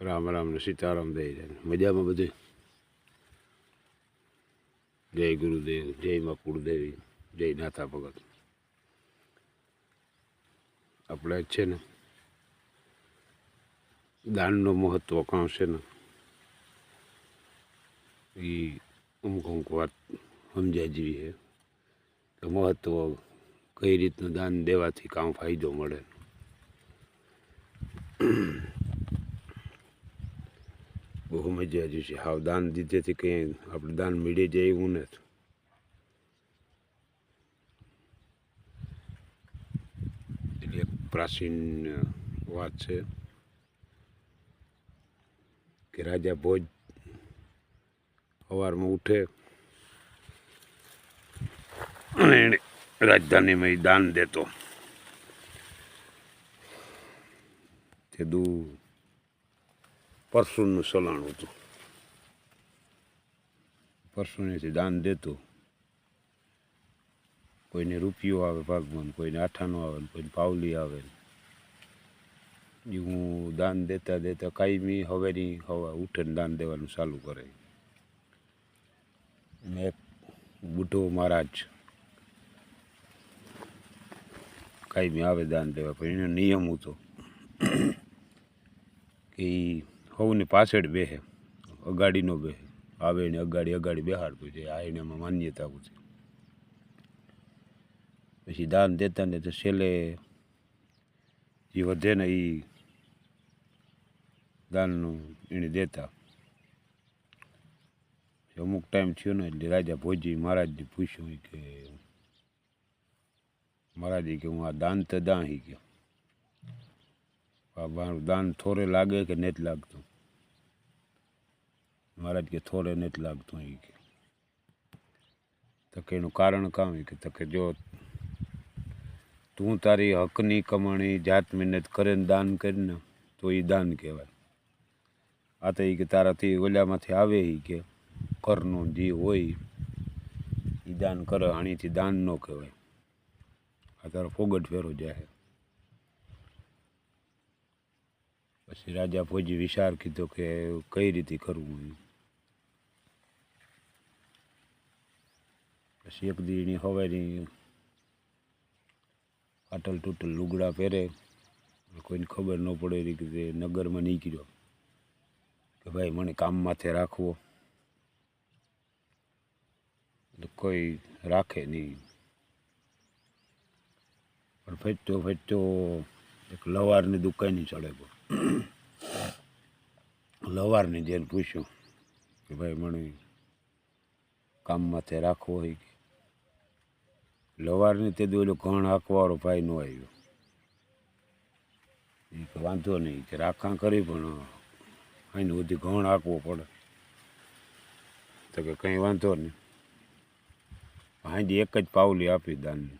રામ રામ ને સીતારામ દઈ મજામાં બધું? જય ગુરુદેવ, જય મા કુળદેવી, જય નાથા ભગત. આપણે છે ને? દાનનું મહત્વ છે ને? એ અમુક અમુક વાત સમજાય જેવી છે. મહત્વ કઈ રીતનું દાન દેવાથી કામ ફાયદો મળે? બહુ મજા આવી છે. હાવ દાન દીધેથી કંઈ આપણે દાન મળી જાય એવું નથી એટલે એક પ્રાચીન વાત છે કે રાજા ભોજ સવારમાં ઉઠે અને એણે રાજધાનીમાં દાન દેતો. તે દુ પરસુનનું સલાણ હતું. પરસુનેથી દાન દેતું. કોઈને રૂપિયો આવે ભાગમાં, કોઈને આઠાનો આવે ને કોઈને પાવલી આવે. એ હું દાન દેતા દેતા કાયમી હવેની હવા ઉઠેને દાન દેવાનું ચાલુ કરે. અને એક બુઢો મહારાજ કાયમી આવે દાન દેવા, પણ એનો નિયમ હતો. કે એ સૌની પાછળ બેહે અગાડી નો બેહે. આવે ને અગાડી અગાડી બેહાડતું છે. આ એનામાં માન્યતા છે પછી દાન દેતા ને તો છેલ્લે જે વધે ને એ દાનનું એને દેતા. અમુક ટાઈમ થયો ને એટલે રાજા ભોજી મહારાજને પૂછ્યું કે, મહારાજે કે હું આ દાન તો દાહી ગયો. મારું દાન થોડે લાગે કે નથી લાગતું? મહારાજ કે થોડે નથી લાગતું એ કે. તો કે એનું કારણ કામ કે, તો કે જો તું તારી હકની કમાણી જાત મહેનત કરે ને દાન કરીને, તો એ દાન કહેવાય. આ તો એ કે તારાથી ઓલામાંથી આવે એ કે, કરનું જે હોય એ દાન કરે હાણીથી દાન ન કહેવાય. આ તારો ફોગટ ફેરો જાય. પછી રાજા ફોજી વિચાર કીધો કે કઈ રીતે કરવું પછી એક દીની હવેની ફાટલ તૂટલ લુગડા પહેરે. કોઈને ખબર ન પડે કે નગરમાં નીકળ્યો કે ભાઈ મને કામ માથે રાખવો. કોઈ રાખે નહીં. પણ ફેંચતો ફેંચતો એક લવારની દુકાને ચડે ગયો. લવારની જેને પૂછ્યું કે ભાઈ મને કામમાંથી રાખવો હોય કે? લવારની તે દોલો ઘણ હાંકવાળો ભાઈ ન આવ્યો. એ કે વાંધો નહીં, કે રાખા કરી પણ અહીં બધી ઘણ હાંકવો પડે. તો કે કંઈ વાંધો નહીં. હાંજી એક જ પાવલી આપી દાનની.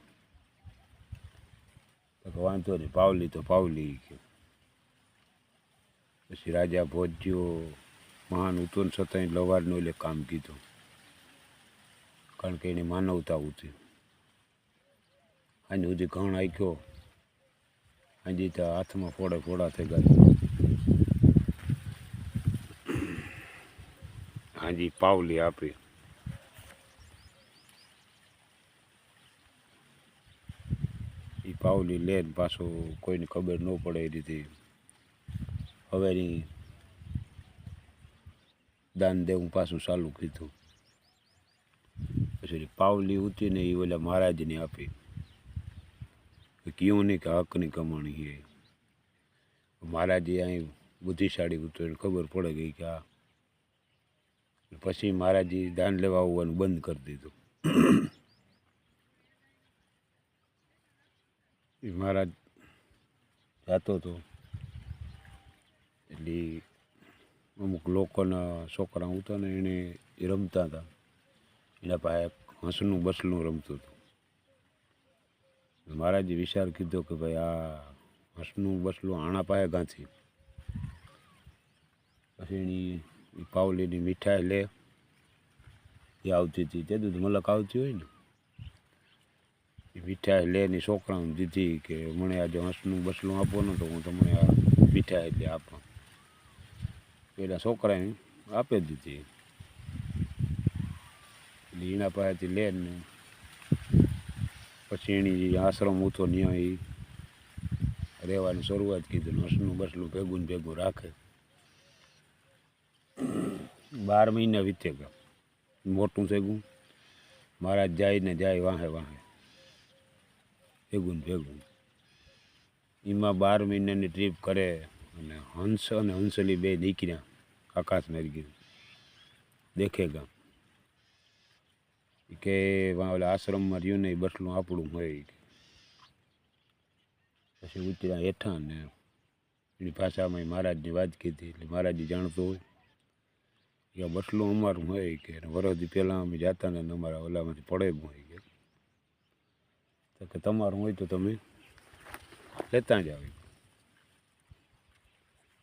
તો કે વાંધો નહીં, પાવલી તો પાવલી કે. પછી રાજા ભોજ્યો મહાન ઉતોન છતાંય લવારનું એટલે કામ કીધું. કારણ કે એની માનવતા ઉતરી આજે સુધી ઘણ આખ્યો. હાજી તો હાથમાં ફોડે ફોડા થઈ ગયા. હાજી પાવલી આપી. એ પાવલી લે ને પાછો કોઈને ખબર ન પડે એ રીતે. હવેની દાન દેવું પાછું ચાલુ કીધું પછી પાવલી ઉતીને એ ઓલા મહારાજને આપી કે કયું નહીં કે હકની કમાણી એ મહારાજે અહીં બુદ્ધિશાળી હતું એને ખબર પડે ગઈ કે આ પછી મહારાજે દાન લેવા આવવાનું બંધ કરી દીધું મહારાજ જાતો હતો એટલે અમુક લોકોના છોકરા હતા ને એને એ રમતા હતા. એના પાસે હંસનું બસલું રમતું હતું. મહારાજે વિચાર કીધો કે ભાઈ આ હંસનું બસલું આણા પાસે ગાંથી પછી એની પાવલીની મીઠાઈ લે. એ આવતી હતી. તે દૂધ મલક આવતી હોય ને. એ મીઠાઈ લે લેની છોકરાઓને દીધી કે મને આજે હંસનું બસલું આપો ને તો હું તમને આ મીઠાઈ એટલે આપું. પેલા છોકરાએ આપી દીધી. એટલે એના પાસેથી લે ને પછી એની આશ્રમ હતો ન્યા એ રહેવાની શરૂઆત કીધી હસનું બસલું ભેગું ને ભેગું રાખે. બાર મહિના વીતે ગયા. મોટું થેગું મહારાજ જાય ને જાય વાહે વાહે. ભેગું ભેગું. એમાં બાર મહિનાની ટ્રીપ કરે. અને હંસ અને હંસની બે દીકરા આકાશ મેરગી દેખેગા કે ઓલા આશ્રમમાં રહ્યું ને એ બસલું આપણું હોય. પછી ઉતર્યા હેઠા ને એની ભાષામાં મહારાજની વાત કીધી, એટલે મહારાજજી જાણતો હોય કે આ બસલું અમારું હોય કે વરસ પહેલાં અમે જાતા ને અમારા ઓલામાંથી પડે હોય કે તો કે તમારું હોય તો તમે લેતા જ ઈ.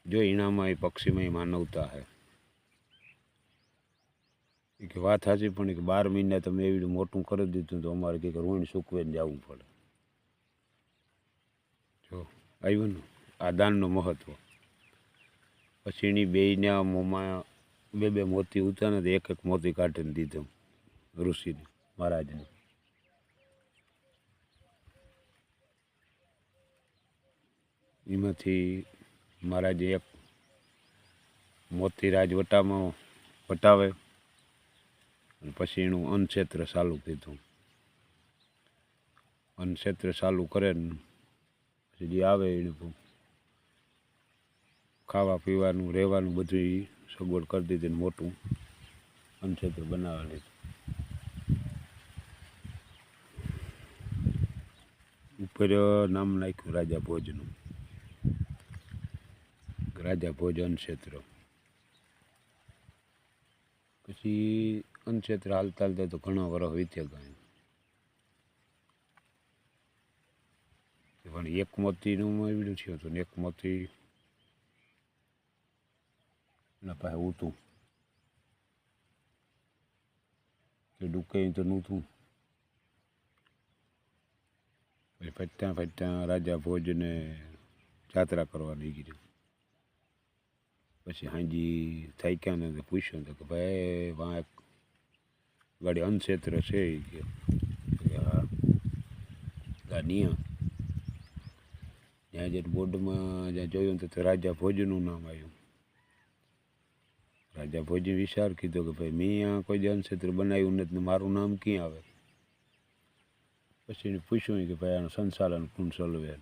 જો ઈણામાં એ પક્ષીમાં માનવતા હે. એક વાત સાચી, પણ એક બાર મહિના તમે એવી મોટું કરી દીધું તો અમારે કંઈક ઋણ સૂકવીને જવું પડે. જો, આવ્યું ને, આ દાનનું મહત્ત્વ પછી એની બેયના મોંમાં બે બે મોતી ઉતા ને તો એક એક મોતી કાઢીને દીધું ઋષિને, મહારાજને. એમાંથી મહારાજે એક મોતી રાજવટામાં વટાવે અને પછી એનું અન્નક્ષેત્ર ચાલુ કીધું. અન્નક્ષેત્ર ચાલુ કરે પછી જે આવે એને ખાવા પીવાનું, રહેવાનું બધું ઈ સગવડ કરી દીધી મોટું અન્નક્ષેત્ર બનાવી લીધું ઉપર નામ નાખ્યું રાજા ભોજનું. રાજા ભોજ અન્નક્ષેત્ર પછી અન્નક્ષેત્ર હાલતા હાલતા તો ઘણા વર્ષ વીત્યા ગયા. પણ એક મોતીનું એવડું થયું હતું એક મોતી એના પાસે ઉતું કે ડૂકે તો નહોતું પછી ફટતા ફટતા રાજા ભોજને જાત્રા કરવા નીકળી. પછી હાંજી થાક્યા ને પૂછ્યું તો કે ભાઈ વાં એક ગાડી અનક્ષેત્ર છે કે. હા ગાનિયા ત્યાં જે બોર્ડમાં જ્યાં જોયું તો રાજા ભોજનું નામ આવ્યું. રાજા ભોજે વિચાર કીધો કે ભાઈ, મેં આ કોઈ જનક્ષેત્ર બનાવ્યું નથી મારું નામ ક્યાં આવે? પછી પૂછ્યું કે ભાઈ, આનું સંચાલન કોણ ચલવે?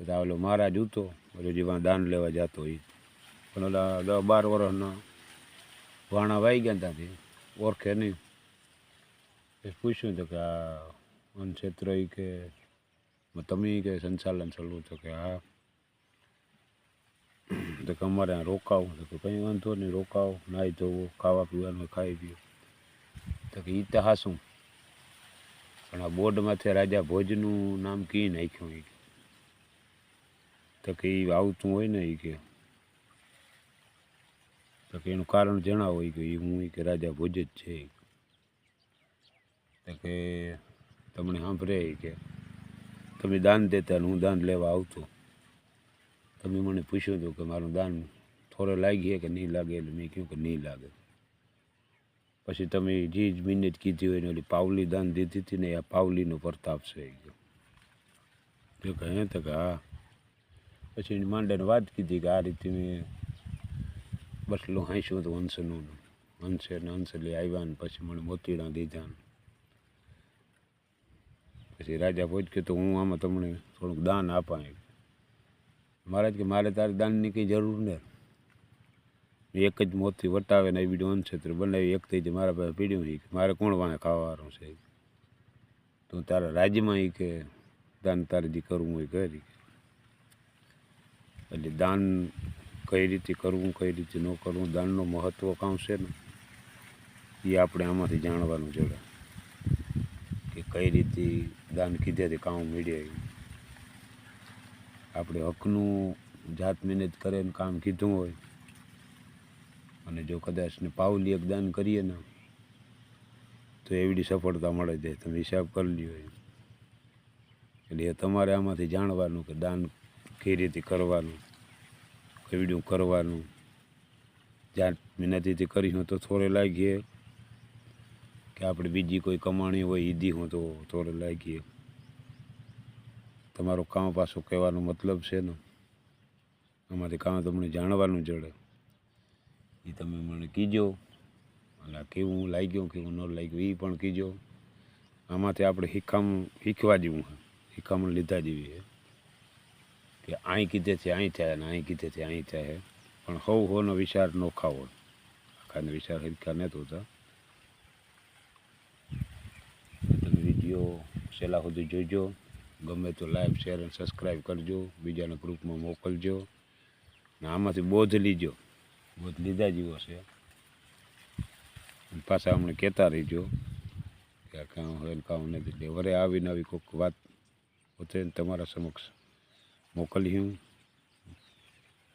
તો ઓલો મહારાજ હતો ઓલો દાન લેવા જતો હોય પણ ઓલા દસ બાર વર્ષના વાણા વાઈ ગયા ત્યાંથી. ઓળખે નહીં. એ પૂછ્યું તો કે આ અન્નક્ષેત્ર ઈ કે તમે કે સંચાલન ચાલવું તો કે હા. તો કે અમારે રોકાવું તો કે કંઈ વાંધો નહીં, રોકાવ. નાહી ધોવો, ખાવા પીવાનું, ખાઈ પીવું તો કે ઈ તો પણ આ બોર્ડમાંથી રાજા ભોજનું નામ કી નાખ્યું એ. તો કે એ આવતું હોય ને એ કે. તો કે એનું કારણ જણાવો એ કે હું કે રાજા ભોજ જ છે તો કે તમને સાંભળે કે, તમે દાન દેતા હું દાન લેવા આવતો. તમે મને પૂછ્યું હતું કે મારું દાન થોડે લાગીએ કે નહીં લાગે? એટલે મેં કહ્યું કે નહીં લાગે. પછી તમે જે જ મિનિટ કીધી હોય ને ઓલી પાવલી દાન દીધી હતી ને આ પાવલીનો પ્રતાપ છે એ કહે તો કે હા. પછી એની માંડેને વાત કીધી કે આ રીતે મેં બસલું હાંસ્યું હતું હંસનું. હંસે ને હંસલી આવ્યા ને પછી મને મોતીડા દીધા પછી રાજા ભોજ કે તો હું આમાં તમને થોડુંક દાન આપા. મહારાજ કે મારે તારે દાનની કંઈ જરૂર ને એક જ મોતી વટાવે ને એ બીજું અનક્ષેત્ર બનાવી, એક થઈ મારા પાસે પીડ્યું કે મારે કોણ વાંહે ખાવાનું છે? તું તારા રાજ્યમાં એ કે, દાન તારે જે કરવું હોય કરી. એટલે દાન કઈ રીતે કરવું, કઈ રીતે ન કરવું, દાનનું મહત્ત્વ કામ છે ને? એ આપણે આમાંથી જાણવાનું જોડે કે કઈ રીતે દાન કીધેથી કામ મળ્યા આપણે હકનું જાત મહેનત કરે ને કામ કીધું હોય, અને જો કદાચ ને પાવલી એક દાન કરીએ ને, તો એવડી સફળતા મળે છે તમે હિસાબ કરી લ્યો. એટલે તમારે આમાંથી જાણવાનું કે દાન કઈ રીતે કરવાનું કેવડું કરવાનું. જ્યાં મહેનતીથી કરી હોય તો થોડે લાગીએ કે આપણે બીજી કોઈ કમાણી હોય, ઈદી હોય તો થોડે લાગીએ. તમારું કામ પાછું કહેવાનો મતલબ છે ને? આમાંથી કામ તમને જાણવાનું જડે. એ તમે મને કીજો. અને કેવું કેવું લાગ્યું, કેવું ન લાગ્યું એ પણ કીજો. આમાંથી આપણે શીખામણ શીખવા જેવું શીખામણ લીધા જેવી છે. કે અહીં કીધેથી અહીં થાય અને અહીં કીધેથી અહીં થાય. પણ હવ હોનો વિચાર નોખા હોય આખાને વિચાર હરખા નહોતો હોતા વીડિયો છેલ્લા સુધી જોજો. ગમે તો લાઈક, શેર અને સબસ્ક્રાઈબ કરજો. બીજાના ગ્રુપમાં મોકલજો. ને આમાંથી બોધ લીજો. બોધ લીધા જેવો છે. પાછા અમને કહેતા રહીજો કે આ કામ હોય કામ નથી. એટલે વરે આવીને આવી કોઈક વાત પોતે તમારા સમક્ષ મોકલી હું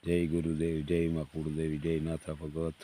જય ગુરુદેવ જય મા કુળદેવી જય નાથા ભગવત